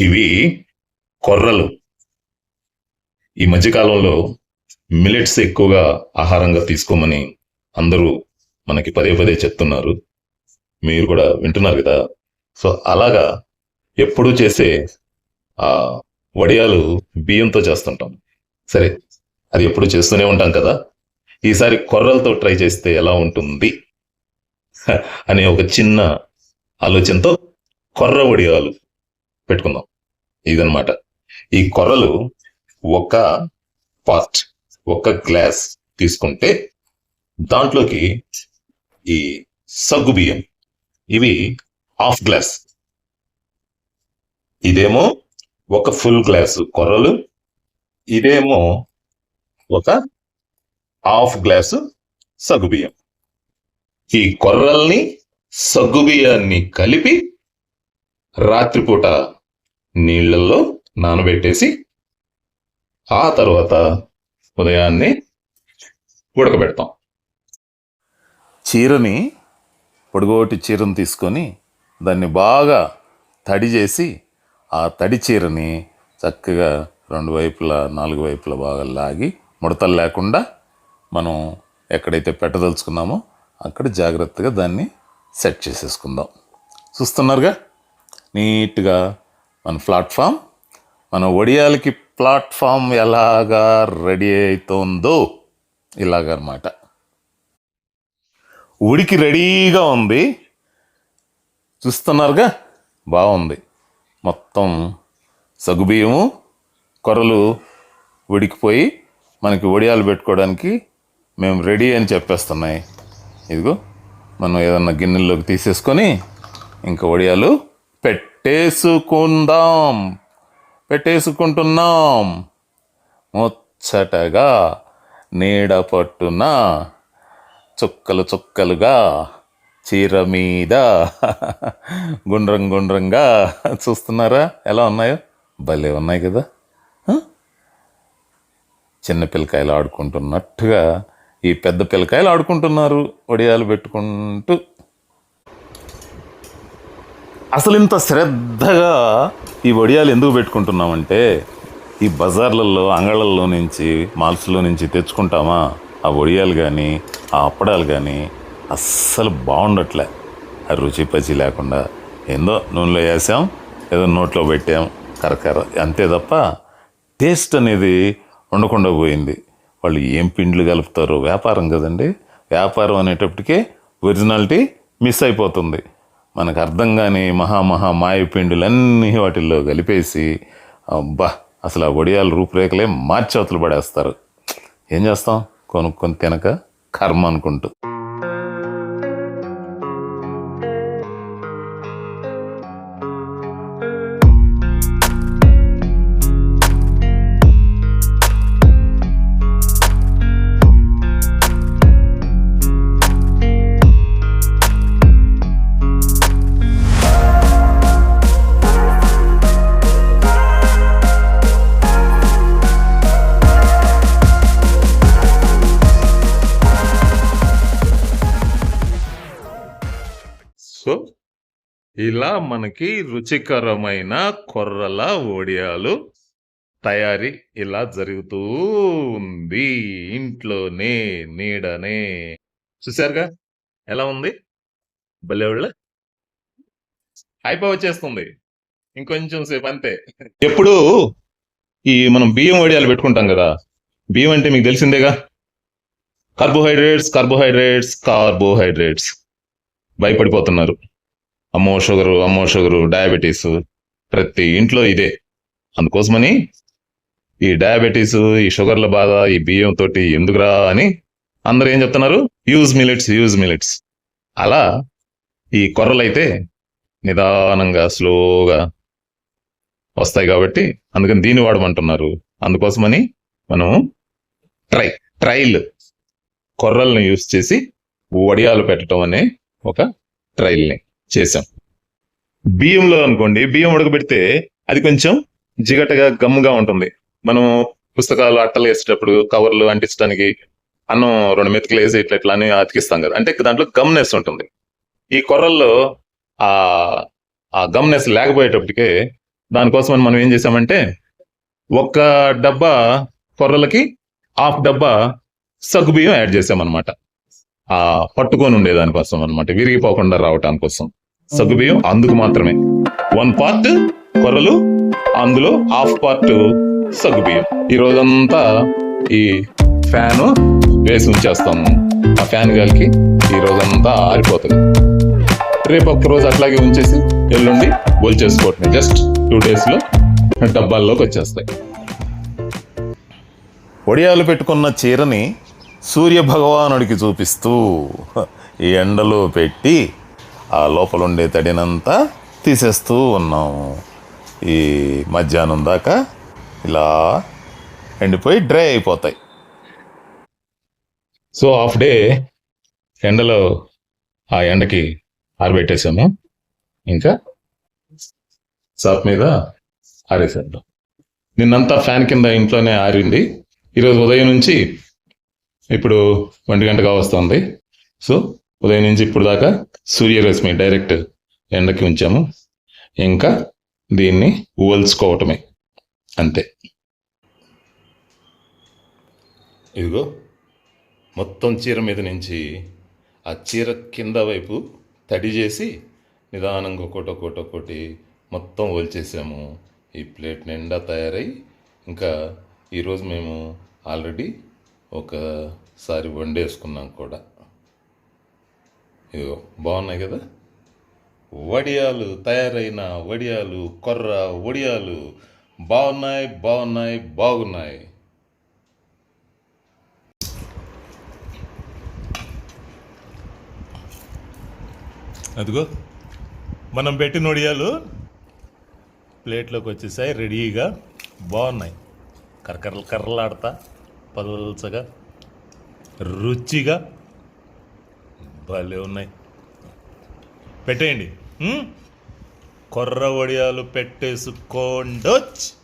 ఇవి కొర్రలు. ఈ మధ్యకాలంలో మిలెట్స్ ఎక్కువగా ఆహారంగా తీసుకోమని అందరూ మనకి పదే పదే చెప్తున్నారు. మీరు కూడా వింటున్నారు కదా. సో అలాగా ఎప్పుడూ చేసే ఆ వడియాలు బియ్యంతో చేస్తుంటాం. సరే అది ఎప్పుడు చేస్తూనే ఉంటాం కదా. ఈసారి కొర్రలతో ట్రై చేస్తే ఎలా ఉంటుంది? అనే ఒక చిన్న ఆలోచనతో కొర్ర వడియాలు. పెట్టుకుందాం. ఇదన్నమాట. ఈ కొర్రలు ఒక పార్ట్ ఒక గ్లాస్ తీసుకుంటే దాంట్లోకి ఈ సగ్గు బియ్యం ఇవి హాఫ్ గ్లాస్ ఇదేమో ఒక ఫుల్ గ్లాసు కొర్రలు ఇదేమో ఒక హాఫ్ గ్లాసు సగ్గుబియ్యం ఈ కొర్రల్ని సగ్గుబియ్యాన్ని కలిపి రాత్రిపూట నీళ్ళల్లో నానబెట్టేసి ఆ తర్వాత ఉదయాన్నే ఉడకబెడతాం. చీరని పొడుగోటి చీరను తీసుకొని దాన్ని బాగా తడి చేసి ఆ తడి చీరని చక్కగా రెండు వైపులా నాలుగు వైపులా బాగా లాగి ముడతలు లేకుండా మనం ఎక్కడైతే పెట్టదలుచుకున్నామో అక్కడ జాగ్రత్తగా దాన్ని సెట్ చేసేసుకుందాం. చూస్తున్నారుగా? నీట్గా మన ప్లాట్ఫామ్ మన ఒడియాలకి ప్లాట్ఫామ్ ఎలాగా రెడీ అవుతుందో ఇలాగనమాట. ఉడికి రెడీగా ఉంది. చూస్తున్నారుగా? బాగుంది. మొత్తం సగుబియ్యము కొరలు ఉడికిపోయి మనకి వడియాలు పెట్టుకోవడానికి మేము రెడీ అని చెప్పేస్తున్నాయి. ఇదిగో మనం ఏదన్నా గిన్నెల్లోకి తీసేసుకొని ఇంకా వడియాలు పెట్టేసుకుందాం. పెట్టేసుకుంటున్నాం. ముచ్చటగా నీడ పట్టున చుక్కలు చుక్కలుగా చీర మీద గుండ్రం గుండ్రంగా చూస్తున్నారా? ఎలా ఉన్నాయో? భలే ఉన్నాయి కదా. చిన్న పిల్లకాయలు ఆడుకుంటున్నట్టుగా ఈ పెద్ద పిల్లకాయలు ఆడుకుంటున్నారు. వడియాలు పెట్టుకుంటూ అసలు ఇంత శ్రద్ధగా ఈ వడియాలు ఎందుకు పెట్టుకుంటున్నామంటే ఈ బజార్లలో అంగళ్ళల్లో నుంచి మాల్స్లో నుంచి తెచ్చుకుంటామా? ఆ వడియాలు కానీ ఆ అప్పడాలు కానీ అస్సలు బాగుండట్లే. ఆ రుచి పచి లేకుండా. ఏందో నూనెలో వేసాం ఏదో నోట్లో పెట్టాం కరకర అంతే తప్ప టేస్ట్ అనేది ఉండకుండా పోయింది. వాళ్ళు ఏం పిండ్లు కలుపుతారో వ్యాపారం కదండి. వ్యాపారం అనేటప్పటికే ఒరిజినాలిటీ మిస్ అయిపోతుంది. మనకు అర్థం కాని మహా మహా మాయ పిండులన్నీ వాటిల్లో కలిపేసి అబ్బా అసలు ఆ వడియాల రూపురేఖలే మార్చవతలు పడేస్తారు. ఏం చేస్తాం? కొనుక్కొని తినక కర్మ అనుకుంటూ. ఇలా మనకి రుచికరమైన కొర్రల వడియాలు తయారీ ఇలా జరుగుతూ ఉంది ఇంట్లోనే నీడనే. చూసారుగా ఎలా ఉంది? భలేవాళ్ళ వాళ్ళ వచ్చేస్తుంది. ఇంకొంచెం సేపు అంతే. ఎప్పుడు ఈ మనం బియ్యం వడియాలు పెట్టుకుంటాం కదా బియ్యం అంటే మీకు తెలిసిందేగా? Carbohydrates carbohydrates carbohydrates. భయపడిపోతున్నారు. అమ్మో షుగరు అమ్మో షుగరు డయాబెటీస్ ప్రతి ఇంట్లో ఇదే. అందుకోసమని ఈ డయాబెటీస్ ఈ షుగర్ల బాధ ఈ బియ్యం తోటి ఎందుకురా అని అందరూ ఏం చెప్తున్నారు? యూజ్ మిలెట్స్ యూజ్ మిలెట్స్ అలా ఈ కొర్రలైతే నిదానంగా స్లోగా వస్తాయి కాబట్టి అందుకని దీన్ని వాడమంటున్నారు. అందుకోసమని మనం ట్రై ట్రైల్ కొర్రల్ని యూజ్ చేసి వడియాలు పెట్టడం అనే ఒక ట్రైల్ని. చేసాం బియ్యంలో అనుకోండి బియ్యం ఉడకబెడితే అది కొంచెం జిగటగా గమ్ముగా ఉంటుంది. మనం పుస్తకాలు అట్టలు వేసేటప్పుడు కవర్లు అంటించడానికి అన్నం రెండు మెతుకులు వేసి ఇట్లా ఇట్లా అని అతికిస్తాం కదా. అంటే దాంట్లో గమ్నెస్ ఉంటుంది. ఈ కొర్రల్లో ఆ ఆ గమ్నెస్ లేకపోయేటప్పటికే దానికోసం మనం ఏం చేసామంటే ఒక్క డబ్బా కొర్రలకి హాఫ్ డబ్బా సగ్గుబియ్యం యాడ్ చేసామన్నమాట ఆ పట్టుకొని ఉండే దానికోసం అనమాట విరిగిపోకుండా రావటానికి కోసం. సగ్గుబియ్యం అందుకు మాత్రమే. వన్ పార్ట్ కొర్రలు అందులో హాఫ్ పార్ట్ సగ్గుబియ్యం ఈ రోజంతా ఈ ఫ్యాన్ వేసి ఉంచేస్తాము. ఆ ఫ్యాన్ గాలికి ఈ రోజంతా ఆరిపోతుంది. రేపు ఒక్క రోజు అట్లాగే ఉంచేసి ఎల్లుండి బోల్ చేసుకోవటమే. జస్ట్ టూ డేస్లో డబ్బాల్లోకి వచ్చేస్తాయి. ఒడియాలు పెట్టుకున్న చీరని సూర్య భగవానుడికి చూపిస్తూ ఈ ఎండలో పెట్టి ఆ లోపల ఉండే తడినంతా తీసేస్తూ ఉన్నాము ఈ మధ్యాహ్నం దాకా ఇలా ఎండిపోయి డ్రై అయిపోతాయి. సో హాఫ్ డే ఎండలో ఆ ఎండకి ఆరబెట్టేసాము. ఇంకా సాప్ మీద ఆరేసేద్దాం నిన్నంతా ఫ్యాన్ కింద ఇంట్లోనే ఆరింది. ఈరోజు ఉదయం నుంచి ఇప్పుడు ఒంటి గంటగా కావస్తుంది సో ఉదయం నుంచి ఇప్పుడు దాకా సూర్యరశ్మి డైరెక్ట్ ఎండకి ఉంచాము. ఇంకా దీన్ని ఊల్చుకోవటమే అంతే. ఇదిగో మొత్తం చీర మీద నుంచి ఆ చీర కింద వైపు తడి చేసి నిదానంగా ఒకటి ఒకటి ఒకటి మొత్తం ఓల్చేసాము ఈ ప్లేట్ నిండా తయారై ఇంకా ఈరోజు మేము ఆల్రెడీ ఒకసారి వండేసుకున్నాం కూడా. ఇదిగో బాగున్నాయి కదా? వడియాలు తయారైన వడియాలు కొర్ర వడియాలు. బాగున్నాయి బాగున్నాయి బాగున్నాయి. అదిగో మనం పెట్టిన వడియాలు ప్లేట్లోకి వచ్చేసాయి రెడీగా. బాగున్నాయి. కర్రలు కర్రలాడతా. పల్చగా రుచిగా భలే ఉన్నాయి. పెట్టేయండి. కొర్ర వడియాలు పెట్టేసుకోండొచ్చు.